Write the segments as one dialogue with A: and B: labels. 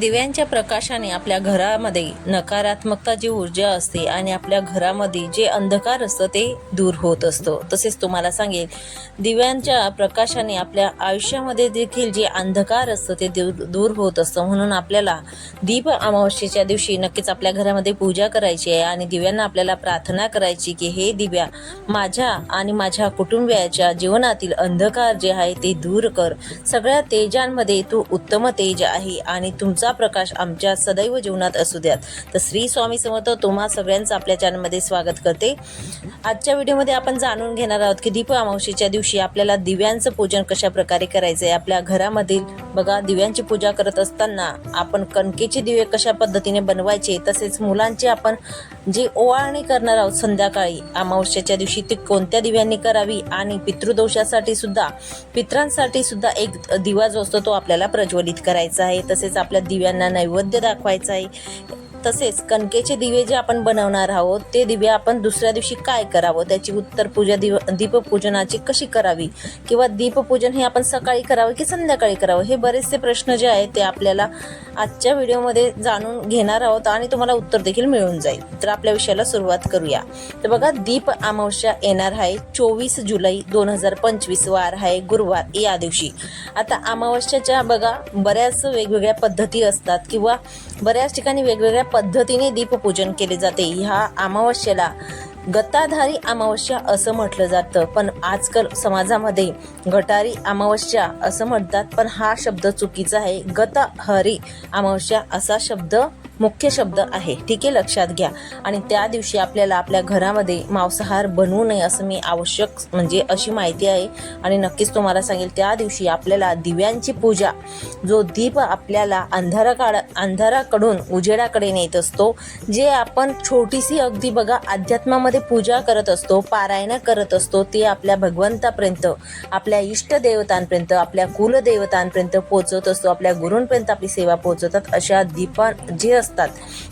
A: दिव्यांच्या प्रकाशाने आपल्या घरामध्ये नकारात्मकता जी ऊर्जा असते आणि आपल्या घरामध्ये जे अंधकार असतं ते दूर होत असतं. तसेच तुम्हाला सांगेल दिव्यांच्या प्रकाशाने आपल्या आयुष्यामध्ये देखील जे अंधकार असतं ते दूर दूर होत असतं. म्हणून आपल्याला दीप अमावस्येच्या दिवशी नक्कीच आपल्या घरामध्ये पूजा करायची आहे आणि दिव्यांना आपल्याला प्रार्थना करायची की हे दिव्या माझ्या आणि माझ्या कुटुंबियाच्या जीवनातील अंधकार जे आहे ते दूर कर. सगळ्या तेजांमध्ये तू उत्तम तेज आहे आणि तुमचा प्रकाश आमच्या सदैव जीवनात असू द्यात. तर श्री स्वामी समर्थ तुम्हा सगळ्यांचं आपल्या चॅनलमध्ये स्वागत करते. आजच्या व्हिडिओमध्ये आपण जाणून घेणार आहोत की दीप अमावशीच्या दिवशी आपल्याला दिव्यांचं पूजन कशा प्रकारे करायचं आहे आपल्या घरामधील बघा दिव्यांची पूजा करत असताना आपण कणकेचे दिवे कशा पद्धतीने बनवायचे तसेच मुलांची आपण जी ओवाळणी करणार आहोत संध्याकाळी अमावस्याच्या दिवशी ती कोणत्या दिव्यांनी करावी आणि पितृदोषासाठी सुद्धा पित्रांसाठी सुद्धा एक दिवा जो असतो तो आपल्याला प्रज्वलित करायचा आहे. तसेच आपल्या दिव्यांना नैवेद्य दाखवायचा आहे तसेच कणकेचे दिवे जे आपण बनवणार आहोत ते दिवे आपण दुसऱ्या दिवशी काय करावं? त्याची उत्तर पूजा दिव दीपपूजनाची कशी करावी? किंवा दीपपूजन हे आपण सकाळी करावं की संध्याकाळी करावं? हे बरेचसे प्रश्न जे आहेत ते आपल्याला आजच्या व्हिडिओमध्ये जाणून घेणार आहोत आणि तुम्हाला उत्तर देखील मिळून जाईल. तर आपल्या विषयाला सुरुवात करूया. तर बघा दीप अमावस्या येणार आहे. चोवीस जुलै दोन हजार पंचवीस वार आहे गुरुवार या दिवशी. आता अमावस्याच्या बघा बऱ्याच वेगवेगळ्या पद्धती असतात किंवा बऱ्याच ठिकाणी वेगवेगळ्या पद्धतीने दीपपूजन केले जाते. ह्या अमावस्येला गताधारी अमावस्या असं म्हटलं जातं. पण आजकाल समाजामध्ये गटारी अमावस्या असं म्हणतात. पण हा शब्द चुकीचा आहे. गतहरी अमावस्या असा शब्द मुख्य शब्द आहे. ठीक आहे लक्षात घ्या. आणि त्या दिवशी आपल्याला आपल्या घरामध्ये मांसाहार बनवू नये असं मी आवश्यक म्हणजे अशी माहिती आहे. आणि नक्कीच तुम्हाला सांगेल त्या दिवशी आपल्याला दिव्यांची पूजा जो दीप आपल्याला अंधाराकाळ अंधाराकडून उजेडाकडे नेत असतो जे आपण छोटीशी अगदी बघा अध्यात्मामध्ये पूजा करत असतो पारायण करत असतो ते आपल्या भगवंतापर्यंत आपल्या इष्टदेवतांपर्यंत आपल्या कुलदेवतांपर्यंत पोहोचवत असतो आपल्या गुरूंपर्यंत आपली सेवा पोहोचवतात. अशा दीपा जे असतात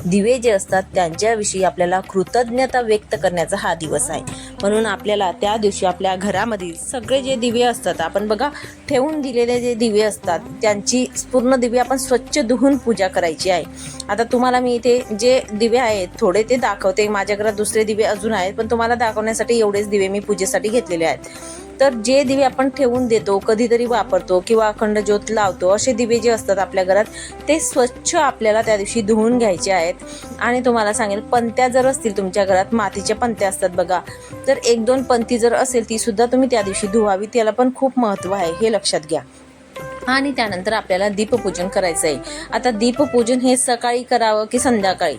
A: दिवे जे असतात त्यांच्याविषयी आपल्याला कृतज्ञता व्यक्त करण्याचा हा दिवस आहे. म्हणून आपल्याला त्या दिवशी आपल्या घरामधील सगळे जे दिवे असतात आपण बघा ठेवून दिलेले जे दिवे असतात त्यांची पूर्ण दिवे आपण स्वच्छ धुवून पूजा करायची आहे. आता तुम्हाला मी इथे जे दिवे आहेत थोडे ते दाखवते. माझ्या घरात दुसरे दिवे अजून आहेत पण तुम्हाला दाखवण्यासाठी एवढेच दिवे मी पूजेसाठी घेतलेले आहेत. तर जे दिवे आपण ठेवून देतो कधीतरी वापरतो किंवा अखंड ज्योत लावतो असे दिवे जे असतात आपल्या घरात ते स्वच्छ आपल्याला त्या दिवशी धुवून घ्यायचे आहेत. आणि तुम्हाला सांगेल पंत्या जर असतील तुमच्या घरात मातीच्या पंत्या असतात बघा तर एक दोन पंथी जर असेल ती सुद्धा तुम्ही त्या दिवशी धुवावी त्याला पण खूप महत्त्व आहे हे लक्षात घ्या. आणि त्यानंतर आपल्याला दीपपूजन करायचं आहे आता दीपपूजन हे सकाळी करावं की संध्याकाळी?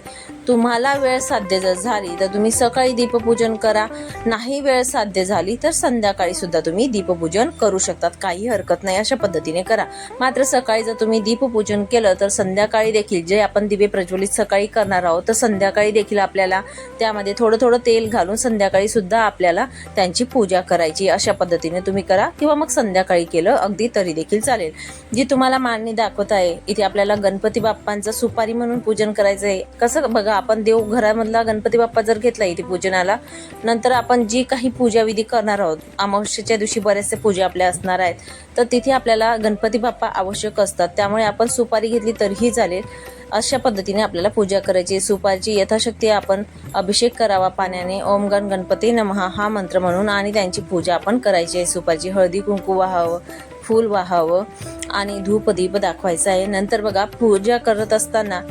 A: तुम्हाला वेळ साध्य जर झाली तर तुम्ही सकाळी दीपपूजन करा. नाही वेळ साध्य झाली तर संध्याकाळी सुद्धा तुम्ही दीपपूजन करू शकतात. काही हरकत नाही अशा पद्धतीने करा. मात्र सकाळी जर तुम्ही दीपपूजन केलं तर संध्याकाळी देखील जे आपण दिवे प्रज्वलित सकाळी करणार आहोत तर संध्याकाळी देखील आपल्याला त्यामध्ये थोडं थोडं तेल घालून संध्याकाळी सुद्धा आपल्याला त्यांची पूजा करायची. अशा पद्धतीने तुम्ही करा. किंवा मग संध्याकाळी केलं अगदी तरी देखील चालेल. जी तुम्हाला मांडणी दाखवत आहे इथे आपल्याला गणपती बाप्पांचं सुपारी म्हणून पूजन करायचं आहे कसं बघा आपण देव घरामधला गणपती बाप्पा जर घेतला इथे पूजनाला नंतर आपण जी काही पूजाविधी करणार आहोत अमावस्येच्या दिवशी बरेचसे पूजा आपल्या असणार आहेत तर तिथे आपल्याला गणपती बाप्पा आवश्यक असतात. त्यामुळे आपण सुपारी घेतली तरीही चालेल. अशा पद्धतीने आपल्याला पूजा करायची सुपारची यथाशक्ती आपण अभिषेक करावा पाण्याने ओम गण गणपती नमहा हा मंत्र म्हणून आणि त्यांची पूजा आपण करायची आहे. सुपारीची हळदी कुंकू वाहावं फूल वाहावं. आणि धूपदीप दाखवायचा आहे. नंतर बघा पूजा करत असताना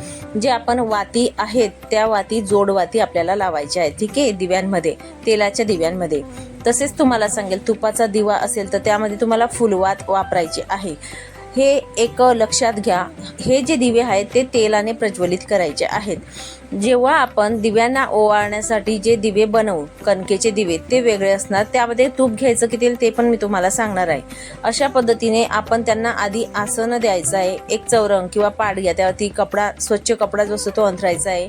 A: जे आपण वाती आहेत त्या वाती जोडवाती आपल्याला लावायच्या आहेत. ठीक आहे? दिव्यांमध्ये तेलाच्या दिव्यांमध्ये. तसेच तुम्हाला सांगेल तुपाचा दिवा असेल तर त्यामध्ये तुम्हाला फुलवात वापरायची आहे. हे एक लक्षात घ्या. हे जे दिवे आहेत ते तेलाने प्रज्वलित करायचे आहेत. जेव्हा आपण दिव्यांना ओवाळण्यासाठी जे दिवे बनवू कणकेचे दिवे ते वेगळे असणार त्यामध्ये तूप घ्यायचं किती ते पण मी तुम्हाला सांगणार आहे. अशा पद्धतीने आपण त्यांना आधी आसन द्यायचं आहे एक चौरंग किंवा पाड घ्या त्यावरती कपडा स्वच्छ कपडा जो असतो तो अंथरायचा आहे.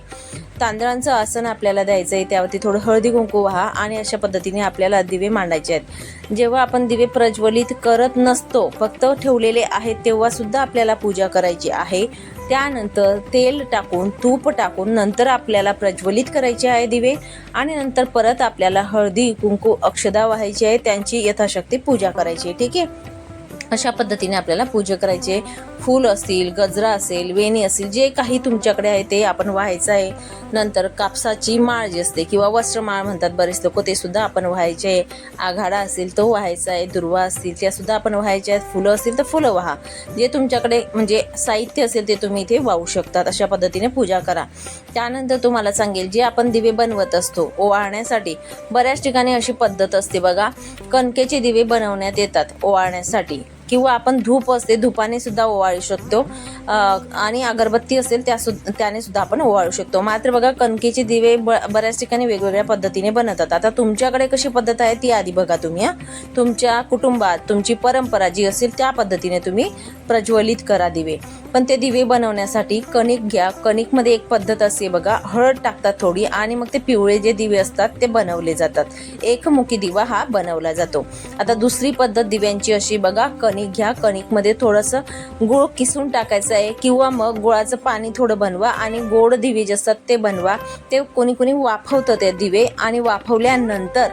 A: तांदळांचं आसन आपल्याला द्यायचं आहे त्यावरती थोडं हळदी कुंकू व्हा आणि अशा पद्धतीने आपल्याला दिवे मांडायचे आहेत. जेव्हा आपण दिवे प्रज्वलित करत नसतो फक्त ठेवलेले आहेत तेव्हा सुद्धा आपल्याला पूजा करायची आहे. त्यानंतर तेल टाकून तूप टाकून नंतर आपल्याला प्रज्वलित करायचे आहे दिवे आणि नंतर परत आपल्याला हळदी कुंकू अक्षदा व्हायची आहे. त्यांची यथाशक्ती पूजा करायची आहे. ठीक आहे? अशा पद्धतीने आपल्याला पूजा करायचे. फूल असतील गजरा असेल वेणी असेल जे काही तुमच्याकडे आहे ते आपण व्हायचं आहे. नंतर कापसाची माळ जी असते किंवा वस्त्रमाळ म्हणतात बरेच लोक ते सुद्धा आपण व्हायचे. आहे आघाडा असेल तो व्हायचा आहे दुर्वा असतील त्या सुद्धा आपण व्हायच्या आहेत. फुलं असतील तर फुलं व्हा. जे तुमच्याकडे म्हणजे साहित्य असेल ते तुम्ही इथे वाहू शकतात. अशा पद्धतीने पूजा करा. त्यानंतर तुम्हाला सांगेल जे आपण दिवे बनवत असतो ओवाळण्यासाठी बऱ्याच ठिकाणी अशी पद्धत असते बघा. कणकेचे दिवे बनवण्यात येतात ओवाळण्यासाठी. किंवा आपण धूप असते धुपाने सुद्धा ओवाळू शकतो. आणि अगरबत्ती असेल त्या सु त्याने सुद्धा आपण ओवाळू शकतो. मात्र बघा कणकेचे दिवे ब बऱ्याच ठिकाणी वेगवेगळ्या पद्धतीने बनवतात. आता तुमच्याकडे कशी पद्धत आहे ती आधी बघा तुम्ही तुमच्या कुटुंबात तुमची परंपरा जी असेल त्या पद्धतीने तुम्ही प्रज्वलित करा दिवे. पण ते दिवे बनवण्यासाठी कणिक घ्या. कणिकमध्ये एक पद्धत असते बघा हळद टाकतात थोडी आणि मग ते पिवळे जे दिवे असतात ते बनवले जातात. एकमुखी दिवा हा बनवला जातो. आता दुसरी पद्धत दिव्यांची अशी बघा कणिक घ्या. कणिकमध्ये थोडंसं गुळ किसून टाकायचं आहे किंवा मग गुळाचं पाणी थोडं बनवा आणि गोड दिवे जे असतात ते बनवा. ते कोणी कोणी वाफवतं ते दिवे आणि वाफवल्यानंतर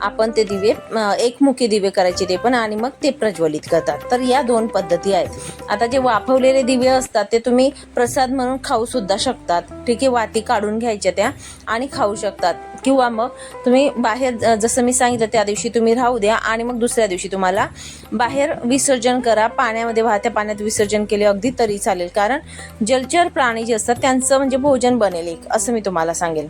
A: आपण ते दिवे एकमुखी दिवे करायचे ते पण आणि मग ते प्रज्वलित करतात. तर या दोन पद्धती आहेत. आता जे वाफवलेले दिवे असतात ते तुम्ही प्रसाद म्हणून खाऊ सुद्धा शकतात. ठीक आहे वाती काढून घ्यायच्या त्या आणि खाऊ शकतात. किंवा मग तुम्ही बाहेर जसं मी सांगितलं त्या दिवशी तुम्ही राहू द्या आणि मग दुसऱ्या दिवशी तुम्हाला बाहेर विसर्जन करा. पाण्यामध्ये वाहत्या पाण्यात विसर्जन केले अगदी तरी चालेल. कारण जलचर प्राणी जे असतात त्यांचं म्हणजे भोजन बनेल एक असं मी तुम्हाला सांगेल.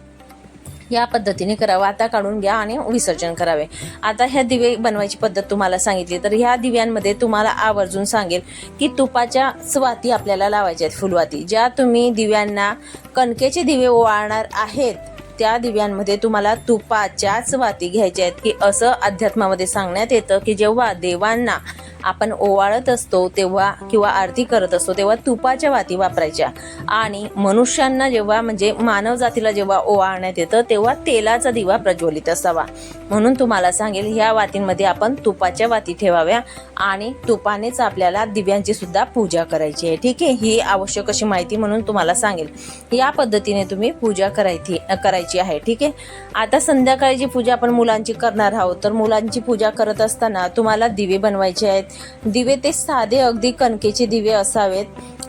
A: या पद्धतीने करावं. आता काढून घ्या आणि विसर्जन करावे. आता ह्या दिवे बनवायची पद्धत तुम्हाला सांगितली. तर ह्या दिव्यांमध्ये तुम्हाला आवर्जून सांगेल की तुपाच्या स्वाती आपल्याला लावायच्या आहेत फुलवाती. ज्या तुम्ही दिव्यांना कणकेचे दिवे ओवाळणार आहेत त्या दिव्यांमध्ये तुम्हाला तुपाच्याच वाती घ्यायच्या आहेत. की असं अध्यात्मामध्ये सांगण्यात येतं की जेव्हा देवांना आपण ओवाळत असतो तेव्हा किंवा आरती करत असतो तेव्हा तुपाच्या वाती वापरायच्या. आणि मनुष्यांना जेव्हा म्हणजे मानवजातीला जेव्हा ओवाळण्यात येतं तेव्हा तेलाचा दिवा प्रज्वलित असावा. म्हणून तुम्हाला सांगेल ह्या वातींमध्ये आपण तुपाच्या वाती ठेवाव्या आणि तुपानेच आपल्याला दिव्यांची सुद्धा पूजा करायची आहे. ठीक आहे? ही आवश्यक अशी माहिती म्हणून तुम्हाला सांगेल. या पद्धतीने तुम्ही पूजा करायची करायची. आहे ठीक आहे? आता संध्याकाळी जी पूजा आपण मुलांची करणार आहोत तर मुलांची पूजा करत असताना तुम्हाला दिवे बनवायचे आहेत. दिवे ते साधे अगदी कणकेचे दिवे असावेत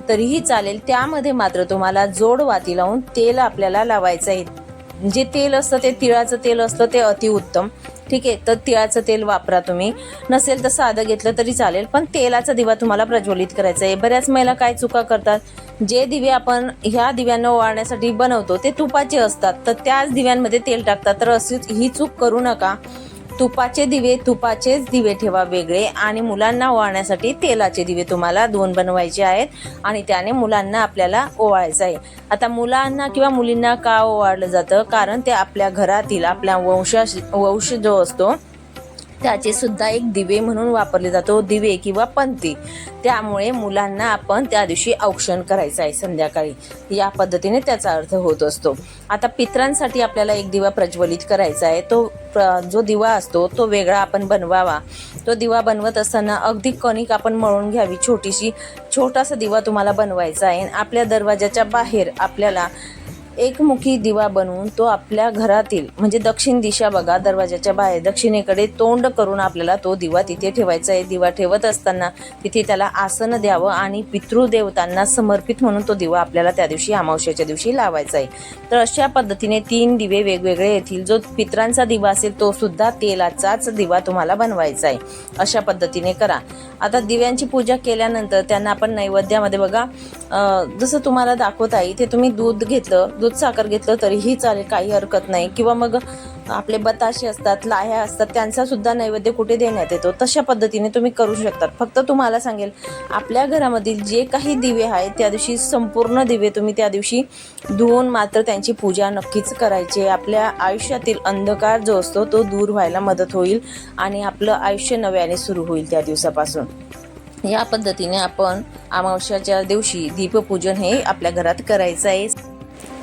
A: तरीही चालेल. त्यामध्ये मात्र तुम्हाला जोड वाती लावून तेल आपल्याला लावायचं आहे. जे तेल असतं ते तिळाचं तेल असतं ते अतिउत्तम. ठीक आहे तर तिळाचं तेल वापरा तुम्ही. नसेल तर साधं घेतलं तरी चालेल पण तेलाचा दिवा तुम्हाला प्रज्वलित करायचा आहे. बऱ्याच महिला काय चुका करतात? जे दिवे आपण ह्या दिव्यांना ओवाळण्यासाठी बनवतो ते तुपाचे असतात. तर त्याच दिव्यांमध्ये तेल टाकतात. तर अशीच ही चूक करू नका. तुपाचे दिवे तुपाचेच दिवे ठेवा वेगळे आणि मुलांना ओवाळण्यासाठी तेलाचे दिवे तुम्हाला दोन बनवायचे आहेत आणि त्याने मुलांना आपल्याला ओवाळायचं आहे. आता मुलांना किंवा मुलींना का ओवाळलं जातं? कारण ते आपल्या घरातील आपल्या वंशा वंश जो असतो त्याचे सुद्धा एक दिवे म्हणून वापरले जातो दिवे किंवा पंती. त्यामुळे मुलांना आपण त्या दिवशी औक्षण करायचं आहे संध्याकाळी. या पद्धतीने त्याचा अर्थ होत असतो. आता पित्रांसाठी आपल्याला एक दिवा प्रज्वलित करायचा आहे. तो प्र- जो दिवा असतो तो वेगळा आपण बनवावा. तो दिवा बनवत असताना अगदी कणिक आपण मळून घ्यावी. छोटीशी छोटासा दिवा तुम्हाला बनवायचा आहे. आपल्या दरवाजाच्या बाहेर आपल्याला एकमुखी दिवा बनवून तो आपल्या घरातील म्हणजे दक्षिण दिशा बघा दरवाजाच्या बाहेर दक्षिणेकडे तोंड करून आपल्याला तो दिवा तिथे ठेवायचा आहे. दिवा ठेवत असताना तिथे त्याला आसन द्यावं आणि पितृदेवतांना समर्पित म्हणून तो दिवा आपल्याला त्या दिवशी अमावस्याच्या दिवशी लावायचा आहे. तर अशा पद्धतीने तीन दिवे वेगवेगळे येतील जो पित्रांचा दिवा असेल तो सुद्धा तेलाचाच दिवा तुम्हाला बनवायचा आहे. अशा पद्धतीने करा. आता दिव्यांची पूजा केल्यानंतर त्यांना आपण नैवेद्यामध्ये बघा जसं तुम्हाला दाखवत आहे ते तुम्ही दूध घेतलं दूध साखर घेतलं तरीही चालेल काही हरकत नाही. किंवा मग आपले बताशे असतात लाह्या असतात त्यांचा सुद्धा नैवेद्य कुठे देण्यात येतो? तशा पद्धतीने तुम्ही करू शकतात. फक्त तुम्हाला सांगेल आपल्या घरामधील जे काही दिवे आहेत त्या दिवशी संपूर्ण दिवे तुम्ही त्या दिवशी धुवून मात्र त्यांची पूजा नक्कीच करायची. आपल्या आयुष्यातील अंधकार जो असतो तो दूर व्हायला मदत होईल आणि आपलं आयुष्य नव्याने सुरू होईल त्या दिवसापासून. या पद्धतीने आपण अमावस्याच्या दिवशी दीपपूजन हे आपल्या घरात करायचं आहे.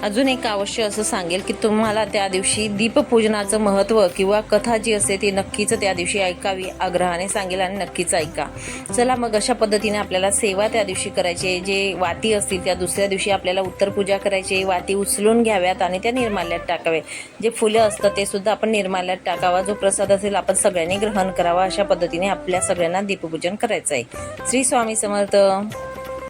A: अजून एक अवश्य असं सांगेल की तुम्हाला त्या दिवशी दीपपूजनाचं महत्त्व किंवा कथा जी असते ती नक्कीच त्या दिवशी ऐकावी आग्रहाने सांगेल आणि नक्कीच ऐका. चला मग अशा पद्धतीने आपल्याला सेवा त्या दिवशी करायची आहे. जे वाती असतील त्या दुसऱ्या दिवशी आपल्याला उत्तर पूजा करायची वाती उचलून घ्याव्यात आणि त्या निर्माल्यात टाकावे. जे फुलं असतं ते सुद्धा आपण निर्माल्यात टाकावा जो प्रसाद असेल आपण सगळ्यांनी ग्रहण करावा अशा पद्धतीने आपल्या सगळ्यांना दीपपूजन करायचं आहे श्री स्वामी समर्थ.